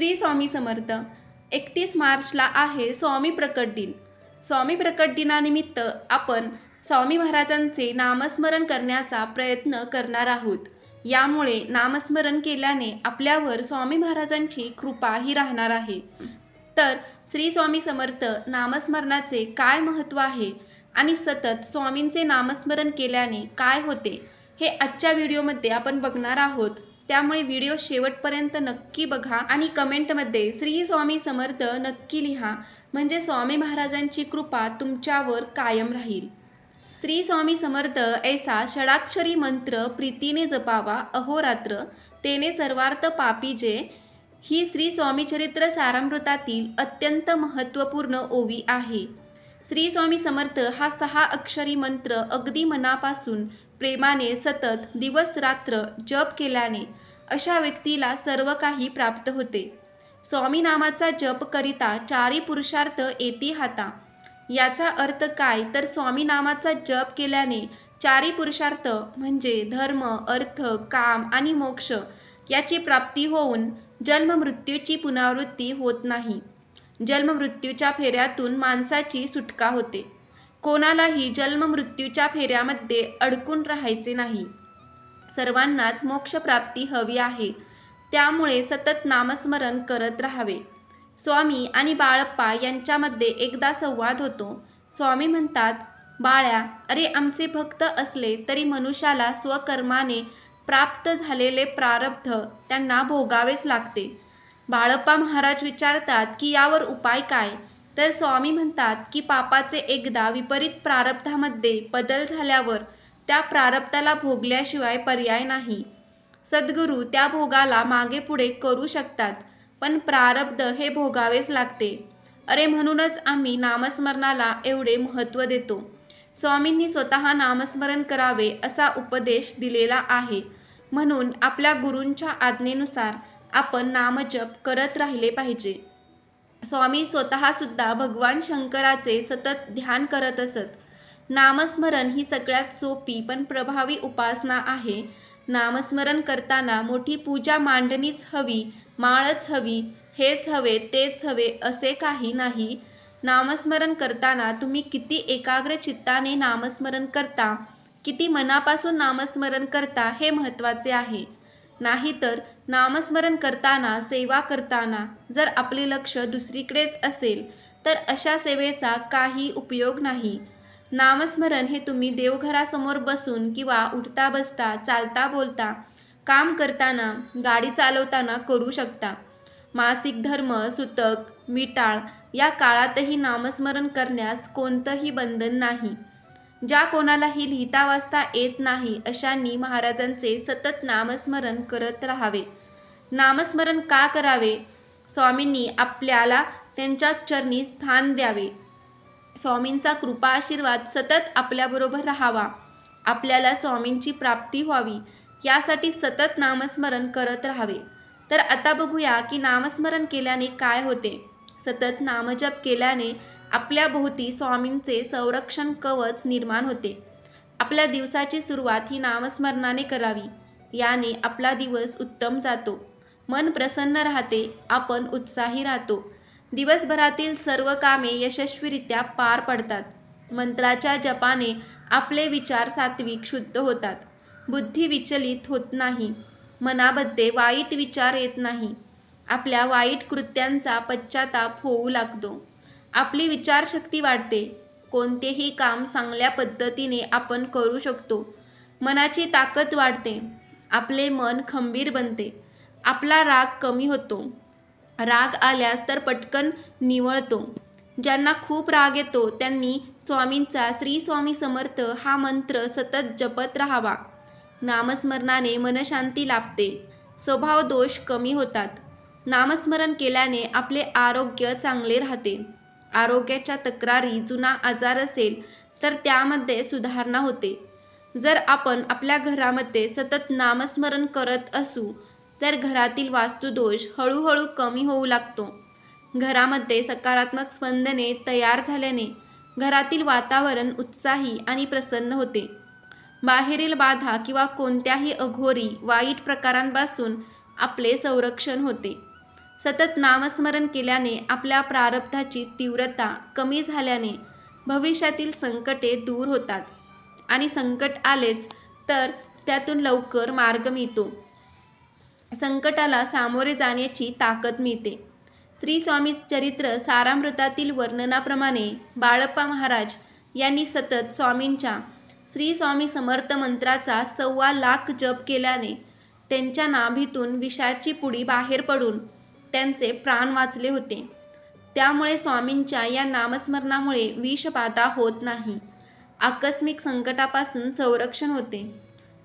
श्री स्वामी समर्थ. एकतीस मार्चला आहे स्वामी प्रकट दिन. स्वामी प्रकट दिनानिमित्त आपण स्वामी महाराजांचे नामस्मरण करण्याचा प्रयत्न करणार आहोत. यामुळे नामस्मरण केल्याने आपल्यावर स्वामी महाराजांची कृपा ही राहणार आहे. तर श्री स्वामी समर्थ नामस्मरणाचे काय महत्त्व आहे आणि सतत स्वामींचे नामस्मरण केल्याने काय होते हे आजच्या व्हिडिओमध्ये आपण बघणार आहोत. त्यामुळे व्हिडिओ शेवटपर्यंत नक्की बघा आणि कमेंटमध्ये श्री स्वामी समर्थ नक्की लिहा. म्हणजे स्वामी महाराजांची कृपा तुमच्यावर कायम राहील. श्री स्वामी समर्थ ऐसा षडाक्षरी मंत्र प्रीतीने जपावा. अहोरात्र तेने सर्वार्थ पापीजे ही श्री स्वामी चरित्र सारामृतातील अत्यंत महत्त्वपूर्ण ओवी आहे. श्री स्वामी समर्थ हा सहा अक्षरी मंत्र अगदी मनापासून प्रेमाने सतत दिवस रात्र जप केल्याने अशा व्यक्तीला सर्व काही प्राप्त होते. स्वामी नामाचा जप करिता चारी पुरुषार्थ येती हाता. याचा अर्थ काय? तर स्वामी नामाचा जप केल्याने चारी पुरुषार्थ म्हणजे धर्म अर्थ काम आणि मोक्ष याची प्राप्ती होऊन जन्ममृत्यूची पुनरावृत्ती होत नाही. जन्ममृत्यूच्या फेऱ्यातून माणसाची सुटका होते. कोणालाही जन्ममृत्यूच्या फेऱ्यामध्ये अडकून राहायचे नाही. सर्वांनाच मोक्षप्राप्ती हवी आहे. त्यामुळे सतत नामस्मरण करत राहावे. स्वामी आणि बाळप्पा यांच्यामध्ये एकदा संवाद होतो. स्वामी म्हणतात बाळ्या अरे आमचे भक्त असले तरी मनुष्याला स्वकर्माने प्राप्त झालेले प्रारब्ध त्यांना भोगावेच लागते. बाळप्पा महाराज विचारतात की यावर उपाय काय? तर स्वामी म्हणतात की पापाचे एकदा विपरीत प्रारब्धामध्ये बदल झाल्यावर त्या प्रारब्धाला भोगल्याशिवाय पर्याय नाही. सद्गुरू त्या भोगाला मागे पुढे करू शकतात पण प्रारब्ध हे भोगावेच लागते. अरे म्हणूनच आम्ही नामस्मरणाला एवढे महत्त्व देतो. स्वामींनी स्वतः नामस्मरण करावे असा उपदेश दिलेला आहे. म्हणून आपल्या गुरूंच्या आज्ञेनुसार आपण नामजप करत राहिले पाहिजे. स्वामी स्वतःसुद्धा भगवान शंकराचे सतत ध्यान करत असत. नामस्मरण ही सगळ्यात सोपी पण प्रभावी उपासना आहे. नामस्मरण करताना मोठी पूजा मांडणीच हवी माळच हवी हेच हवे तेच हवे असे काही नाही. नामस्मरण करताना तुम्ही किती एकाग्र चित्ताने नामस्मरण करता किती मनापासून नामस्मरण करता हे महत्त्वाचे आहे. नाहीतर नामस्मरण करताना सेवा करताना जर आपले लक्ष दुसरीकडेच असेल तर अशा सेवेचा काही उपयोग नाही. नामस्मरण हे तुम्ही देवघरासमोर बसून किंवा उठता बसता चालता बोलता काम करताना गाडी चालवताना करू शकता. मासिक धर्म सुतक मिटाळ या काळातही नामस्मरण करण्यास कोणतंही बंधन नाही. ज्या कोणालाही लिहिता वाचता येत नाही अशांनी महाराजांचे सतत नामस्मरण करत राहावे. नामस्मरण का करावे? स्वामींनी आपल्याला त्यांच्या चरणी स्थान द्यावे. स्वामींचा कृपा आशीर्वाद सतत आपल्याबरोबर राहावा. आपल्याला स्वामींची प्राप्ती व्हावी यासाठी सतत नामस्मरण करत राहावे. तर आता बघूया की नामस्मरण केल्याने काय होते? सतत नामजप केल्याने आपल्या भोवती स्वामींचे संरक्षण कवच निर्माण होते. आपल्या दिवसाची सुरुवात ही नामस्मरणाने करावी. याने आपला दिवस उत्तम जातो. मन प्रसन्न राहते आपण उत्साही राहतो. दिवसभरातील सर्व कामे यशस्वीरित्या पार पडतात. मंत्राच्या जपाने आपले विचार सात्विक शुद्ध होतात. बुद्धी विचलित होत नाही. मनामध्ये वाईट विचार येत नाही. आपल्या वाईट कृत्यांचा पश्चाताप होऊ लागतो. आपली विचारशक्ती वाढते. कोणतेही काम चांगल्या पद्धतीने आपण करू शकतो. मनाची ताकद वाढते. आपले मन खंबीर बनते. आपला राग कमी होतो. राग आल्यास तर पटकन निवळतो. ज्यांना खूप राग येतो त्यांनी स्वामींचा श्री स्वामी समर्थ हा मंत्र सतत जपत राहावा. नामस्मरणाने मनशांती लाभते. स्वभाव दोष कमी होतात. नामस्मरण केल्याने आपले आरोग्य चांगले राहते. आरोग्याच्या तक्रारी जुना आजार असेल तर त्यामध्ये सुधारणा होते. जर आपण आपल्या घरामध्ये सतत नामस्मरण करत असू तर घरातील वास्तुदोष हळूहळू कमी होऊ लागतो. घरामध्ये सकारात्मक स्पंदने तयार झाल्याने घरातील वातावरण उत्साही आणि प्रसन्न होते. बाहेरील बाधा किंवा कोणत्याही अघोरी वाईट प्रकारांपासून आपले संरक्षण होते. सतत नामस्मरण केल्याने आपल्या प्रारब्धाची तीव्रता कमी झाल्याने भविष्यातील संकटे दूर होतात. आणि संकट आलेच तर त्यातून लवकर मार्ग मिळतो. संकटाला सामोरे जाण्याची ताकद मिळते. श्री स्वामी चरित्र सारामृतातील वर्णनाप्रमाणे बाळप्पा महाराज यांनी सतत स्वामींच्या श्री स्वामी समर्थ मंत्राचा सव्वा लाख जप केल्याने त्यांच्या नाभीतून विषाची पुडी बाहेर पडून त्यांचे प्राण वाचले होते. त्यामुळे स्वामींच्या या नामस्मरणामुळे विषबाधा होत नाही. आकस्मिक संकटापासून संरक्षण होते.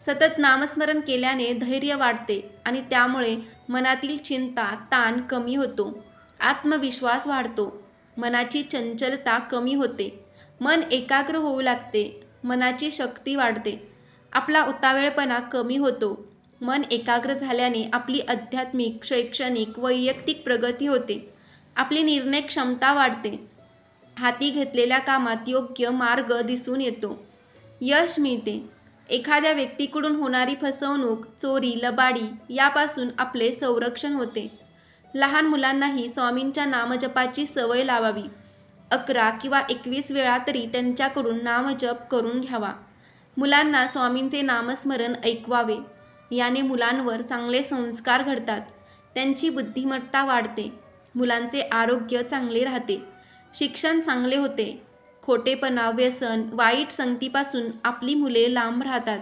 सतत नामस्मरण केल्याने धैर्य वाढते आणि त्यामुळे मनातील चिंता ताण कमी होतो. आत्मविश्वास वाढतो. मनाची चंचलता कमी होते. मन एकाग्र होऊ लागते. मनाची शक्ती वाढते. आपला उतावेळपणा कमी होतो. मन एकाग्र झाल्याने आपली आध्यात्मिक शैक्षणिक वैयक्तिक प्रगती होते. आपली निर्णय क्षमता वाढते. हाती घेतलेल्या कामात योग्य मार्ग दिसून येतो. यश मिळते. एखाद्या व्यक्तीकडून होणारी फसवणूक चोरी लबाडी यापासून आपले संरक्षण होते. लहान मुलांनाही स्वामींच्या नामजपाची सवय लावावी. अकरा किंवा एकवीस वेळा तरी त्यांच्याकडून नामजप करून घ्यावा. मुलांना स्वामींचे नामस्मरण ऐकवावे. याने मुलांवर चांगले संस्कार घडतात. त्यांची बुद्धिमत्ता वाढते. मुलांचे आरोग्य चांगले राहते. शिक्षण चांगले होते. खोटेपणा व्यसन वाईट संगतीपासून आपली मुले लांब राहतात.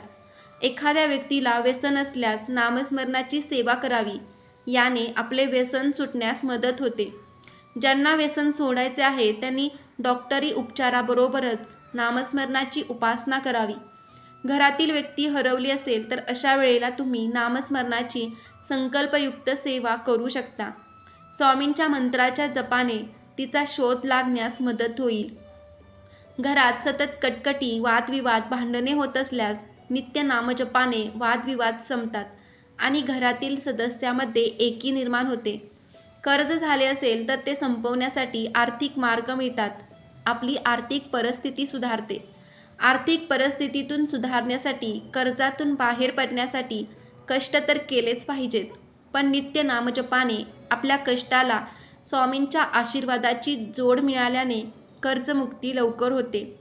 एखाद्या व्यक्तीला व्यसन असल्यास नामस्मरणाची सेवा करावी. याने आपले व्यसन सुटण्यास मदत होते. ज्यांना व्यसन सोडायचे आहे त्यांनी डॉक्टरी उपचाराबरोबरच नामस्मरणाची उपासना करावी. घरातील व्यक्ती हरवली असेल तर अशा वेळेला तुम्ही नामस्मरणाची संकल्पयुक्त सेवा करू शकता. स्वामींच्या मंत्राच्या जपाने तिचा शोध लागण्यास मदत होईल. घरात सतत कटकटी वादविवाद भांडणे होत असल्यास नित्य नामजपाने वादविवाद संपतात आणि घरातील सदस्यामध्ये एकी निर्माण होते. कर्ज झाले असेल तर ते संपवण्यासाठी आर्थिक मार्ग मिळतात. आपली आर्थिक परिस्थिती सुधारते. आर्थिक परिस्थितीतून सुधारण्यासाठी कर्जातून बाहेर पडण्यासाठी कष्ट तर केलेच पाहिजेत. पण नित्य नामजपाने आपल्या कष्टाला स्वामींच्या आशीर्वादाची जोड मिळाल्याने कर्जमुक्ती लवकर होते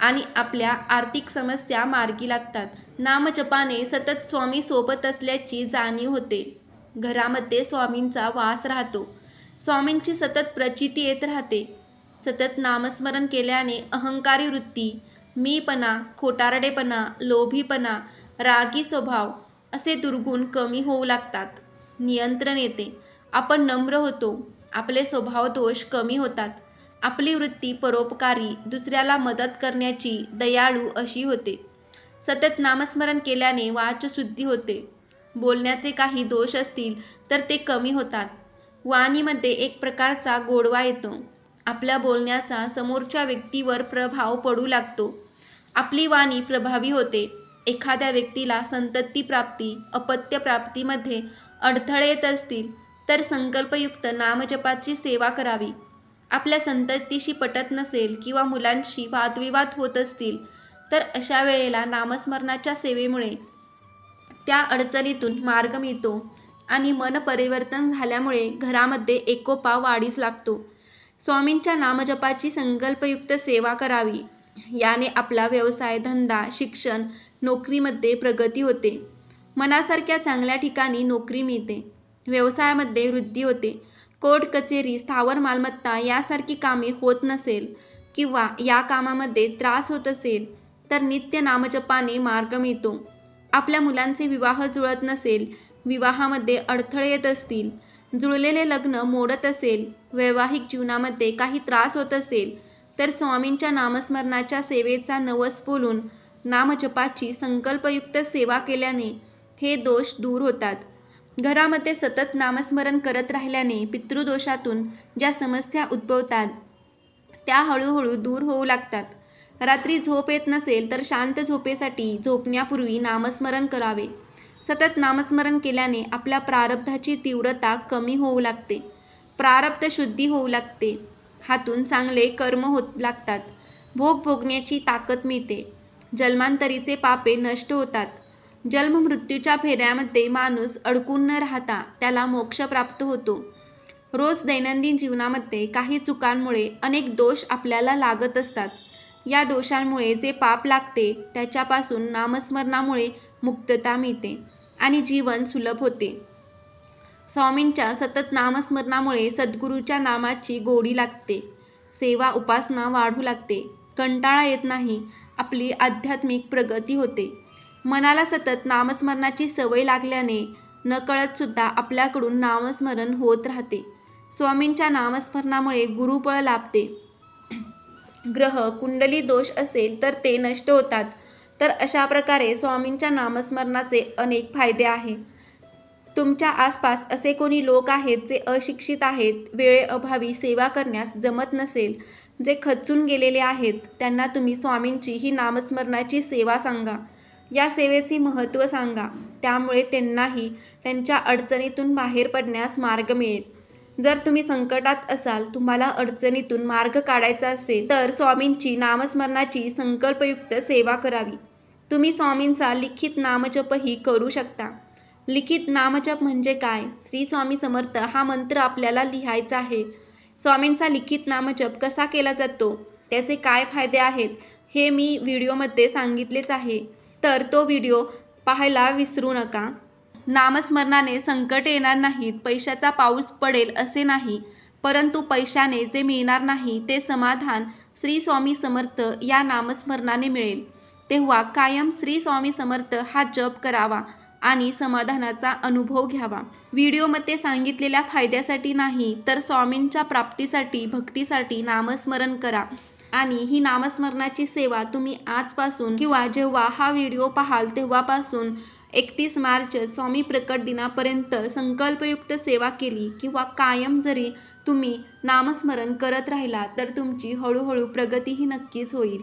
आणि आपल्या आर्थिक समस्या मार्गी लागतात. नामजपाने सतत स्वामी सोबत असल्याची जाणीव होते. घरामध्ये स्वामींचा वास राहतो. स्वामींची सतत प्रचिती येत राहते. सतत नामस्मरण केल्याने अहंकारी वृत्ती मीपणा खोटारडेपणा लोभीपणा रागी स्वभाव असे दुर्गुण कमी होऊ लागतात. नियंत्रण येते. आपण नम्र होतो. आपले स्वभाव दोष कमी होतात. आपली वृत्ती परोपकारी दुसऱ्याला मदत करण्याची दयाळू अशी होते. सतत नामस्मरण केल्याने वाचशुद्धी होते. बोलण्याचे काही दोष असतील तर ते कमी होतात. वाणीमध्ये एक प्रकारचा गोडवा येतो. आपल्या बोलण्याचा समोरच्या व्यक्तीवर प्रभाव पडू लागतो. आपली वाणी प्रभावी होते. एखाद्या व्यक्तीला संतती प्राप्ती अपत्य प्राप्तीमध्ये अडथळे येत असतील तर संकल्पयुक्त नामजपाची सेवा करावी. आपल्या संततीशी पटत नसेल किंवा मुलांशी वादविवाद होत असतील तर अशा वेळेला नामस्मरणाच्या सेवेमुळे त्या अडचणीतून मार्ग मिळतो आणि मन परिवर्तन झाल्यामुळे घरामध्ये एकोपा वाढीस लागतो. स्वामींच्या नामजपाची संकल्पयुक्त सेवा करावी. याने आपला व्यवसाय धंदा शिक्षण नोकरीमध्ये प्रगती होते. मनासारख्या चांगल्या ठिकाणी नोकरी मिळते. व्यवसायामध्ये वृद्धी होते. कोर्ट कचेरी स्थावर मालमत्ता यासारखी कामे होत नसेल किंवा या कामामध्ये त्रास होत असेल तर नित्य नामजपाने मार्ग मिळतो. आपल्या मुलांचे विवाह जुळत नसेल विवाहामध्ये अडथळे येत असतील जुळलेले लग्न मोडत असेल वैवाहिक जीवनामध्ये काही त्रास होत असेल तर स्वामींच्या नामस्मरणाच्या सेवेचा नवस बोलून नामजपाची संकल्पयुक्त सेवा केल्याने हे दोष दूर होतात. घरामध्ये सतत नामस्मरण करत राहिल्याने पितृदोषातून ज्या समस्या उद्भवतात त्या हळूहळू दूर होऊ लागतात. रात्री झोप येत नसेल तर शांत झोपेसाठी झोपण्यापूर्वी नामस्मरण करावे. सतत नामस्मरण केल्याने आपल्या प्रारब्धाची तीव्रता कमी होऊ लागते. प्रारब्ध शुद्धी होऊ लागते. हातून चांगले कर्म होत लागतात. भोग भोगण्याची ताकद मिळते. जन्मांतरीचे पापे नष्ट होतात. जन्म मृत्यूच्या फेऱ्यामध्ये माणूस अडकून न राहता त्याला मोक्ष प्राप्त होतो. रोज दैनंदिन जीवनामध्ये काही चुकांमुळे अनेक दोष आपल्याला लागत असतात. या दोषांमुळे जे पाप लागते त्याच्यापासून नामस्मरणामुळे मुक्तता मिळते आणि जीवन सुलभ होते. स्वामींच्या सतत नामस्मरणामुळे सद्गुरूच्या नामाची गोडी लागते. सेवा उपासना वाढू लागते. कंटाळा येत नाही. आपली आध्यात्मिक प्रगती होते. मनाला सतत नामस्मरणाची सवय लागल्याने नकळतसुद्धा आपल्याकडून नामस्मरण होत राहते. स्वामींच्या नामस्मरणामुळे गुरुबळ लाभते. ग्रह कुंडली दोष असेल तर ते नष्ट होतात. तर अशा प्रकारे स्वामींच्या नामस्मरणाचे अनेक फायदे आहेत. तुमच्या आसपास असे कोणी लोक आहेत जे अशिक्षित आहेत वेळेअभावी सेवा करण्यास जमत नसेल जे खचून गेलेले आहेत त्यांना तुम्ही स्वामींची ही नामस्मरणाची सेवा सांगा. या सेवेचे महत्त्व सांगा. त्यामुळे त्यांनाही त्यांच्या अडचणीतून बाहेर पडण्यास मार्ग मिळेल. जर तुम्ही संकटात असाल तुम्हाला अडचणीतून मार्ग काढायचा असेल तर स्वामींची नामस्मरणाची संकल्पयुक्त सेवा करावी. तुम्ही स्वामींचा लिखित नामजपही करू शकता. लिखित नामजप म्हणजे काय? श्री स्वामी समर्थ हा मंत्र आपल्याला लिहायचा आहे. स्वामींचा लिखित नामजप कसा केला जातो? त्याचे काय फायदे आहेत? हे मी व्हिडिओमध्ये सांगितलेच आहे. तर तो व्हिडिओ पाहायला विसरू नका. नामस्मरणाने संकट येणार नाहीत पैशाचा पाऊस पडेल असे नाही परंतु पैशाने जे मिळणार नाही ते समाधान श्री स्वामी समर्थ या नामस्मरणाने मिळेल. तेव्हा कायम श्री स्वामी समर्थ हा जप करावा. आणि समाधानाचा अनुभव घ्यावा. व्हिडिओमध्ये सांगितलेल्या फायद्यासाठी नाही तर स्वामींच्या प्राप्तीसाठी भक्तीसाठी नामस्मरण करा. आणि ही नामस्मरणाची सेवा तुम्ही आजपासून किंवा जेव्हा हा व्हिडिओ पाहाल तेव्हापासून एकतीस मार्च स्वामी प्रकट दिनापर्यंत संकल्पयुक्त सेवा केली किंवा कायम जरी तुम्ही नामस्मरण करत राहिला तर तुमची हळूहळू प्रगतीही नक्कीच होईल.